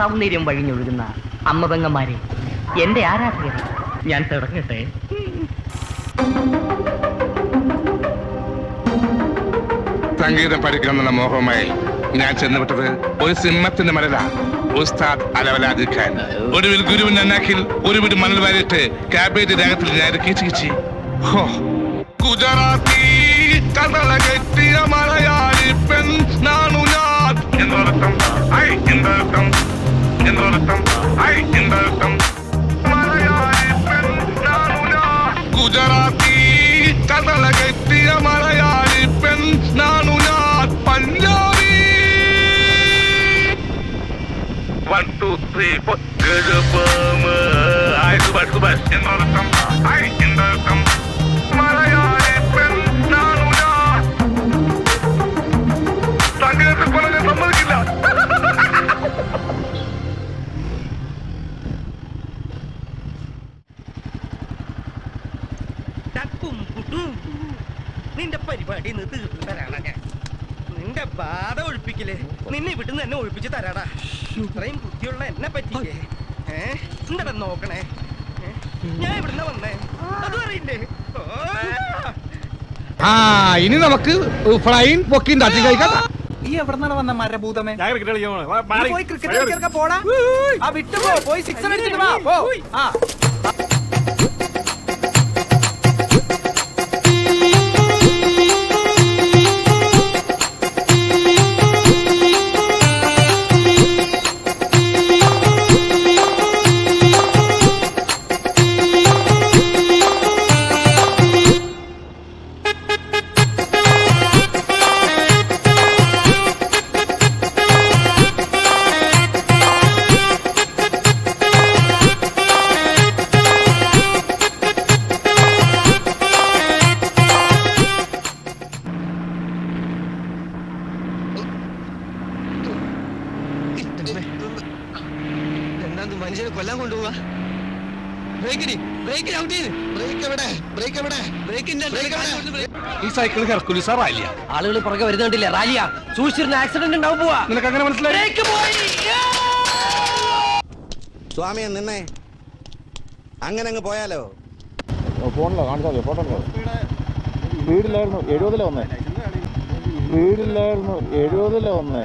സൗന്ദര്യം വഴിഞ്ഞൊഴുകുന്ന അമ്മപെങ്ങന്മാരെ എന്റെ ആരാധകരെ. ഞാൻ തുടങ്ങട്ടെ. സംഗീതം പഠിക്കണമെന്ന മോഹവുമായി ഞാൻ ചെന്നുവിട്ടത് ഒരു സിംഹത്തിന്റെ മലരാണ് ഉസ്താദ് അലവലാദിക്കാൻ ഒടുവിൽ ഗുരുവിന്റെ അന്നാക്കിൽ ഒരു വീട് മണൽ വാരിയിട്ട് കാബേജ് രാഗത്തിൽ ഞാൻ കീച്ചി. ഹോ. ഗുജറാത്തി குஜராத்தி கடல கெட்டிய மலையாளி பெண் நானு யார்? Punjabi. One two three four எழுப்பாம ஆயிரத்து பத்து பஸ் என்ன இந்த നിന്റെ പരിപാടി ഇന്ന് തീർത്ത് തരാണ ഞാൻ. നിന്റെ ബാധ ഒഴിപ്പിക്കില്ലേ നിന്നെ ഇവിടുന്ന് എന്നെ ഒഴിപ്പിച്ച് തരാടാ. ഇത്രയും ബുദ്ധിയുള്ള എന്നെ പറ്റിയില്ലേ ഏ? എന്താ നോക്കണേ? ഞാൻ ഇവിടുന്ന് വന്നേ. അതും അറിയില്ലേ. ആ ഇനി നമുക്ക് ഫ്ലൈൻ കഴിക്കാം. എവിടെന്നാണ് വന്ന മരഭൂതമേ? ഞാൻ ക്രിക്കറ്റ് കളിക്കാൻ. പോയി ക്രിക്കറ്റ് കളിക്കാൻ പോടാ. ആ വിട്ടു പോ. പോയി സിക്സ് അടിച്ചിട്ട് വാ. പോ. ആ. മനുഷ്യനെ കൊല്ലാൻ കൊണ്ടുപോവാ. ബ്രേക്കിന് ബ്രേക്കിന് ഔട്ട് ചെയ്ത്. ബ്രേക്ക് എവിടെ? ബ്രേക്ക് എവിടെ? ബ്രേക്കിന്റെ ഈ സൈക്കിൾ ഹെർക്കുലിസാ റാലിയ. ആളുകൾ പുറകെ വരുന്നുണ്ടില്ല റാലിയ. സൂക്ഷിച്ചിരുന്ന ആക്സിഡന്റ് ഉണ്ടാവും പോവാ. നിനക്ക് അങ്ങനെ മനസ്സിലായി സ്വാമിയെ നിന്നെ അങ്ങനെ അങ്ങ് പോയാലോ? ഫോണിലോ കാണിച്ചാൽ ഫോട്ടോ വീടില്ലായിരുന്നു എഴുപതിലോ വന്നേ. വീടില്ലായിരുന്നു എഴുപതിലോ വന്നേ.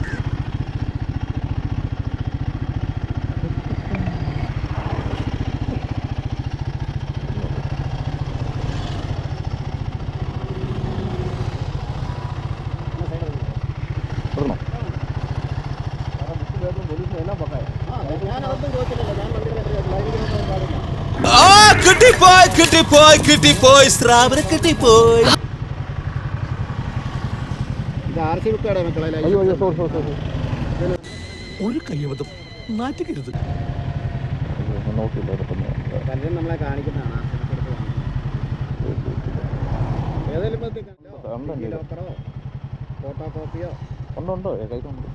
അയ്യോ അയ്യോ സോറി സോറി സോറി ഒരു കയ്യവതും നാറ്റിക്കരുത്. പലരും നമ്മളെ കാണിക്കുന്നതാണ്. ഏതെങ്കിലും ഫോട്ടോ കോപ്പിയോ? ഉണ്ടോ ഉണ്ടോ? കയ്യിലുണ്ട്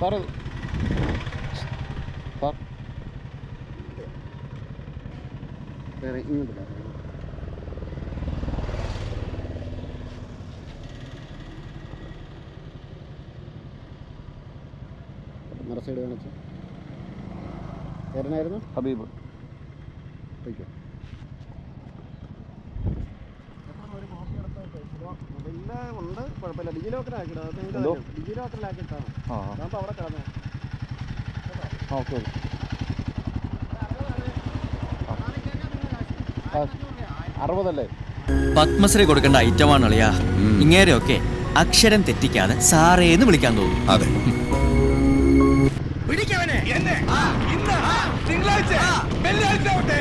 സാർ വേറെ ഇങ്ങോട്ട്. മറ സൈഡ് കാണിച്ചു. എരനായിരുന്നു ഹബീബ്. പൊയ്ക്കോ. ഉണ്ട് കുഴപ്പമില്ല. ഡിജി ലോക്കറാക്കിട്ടോ എന്തോ? ഡിജി ലോക്കറിലാക്കിയിട്ടാണ് ആ ആ. അതാകുമ്പോൾ അവിടെ കിടന്നു. ആ ഓക്കെ ഓക്കെ. ആ അറുപതല്ലേ? പത്മശ്രീ കൊടുക്കേണ്ട ഐറ്റമാണ് അളിയാ ഇങ്ങേരെയൊക്കെ അക്ഷരം തെറ്റിക്കാതെ സാറേ എന്ന് വിളിക്കാൻ തോന്നും. അതെ. പിടിക്കവനെ തിങ്കളാഴ്ച. വെള്ളിയാഴ്ച ആവട്ടെ.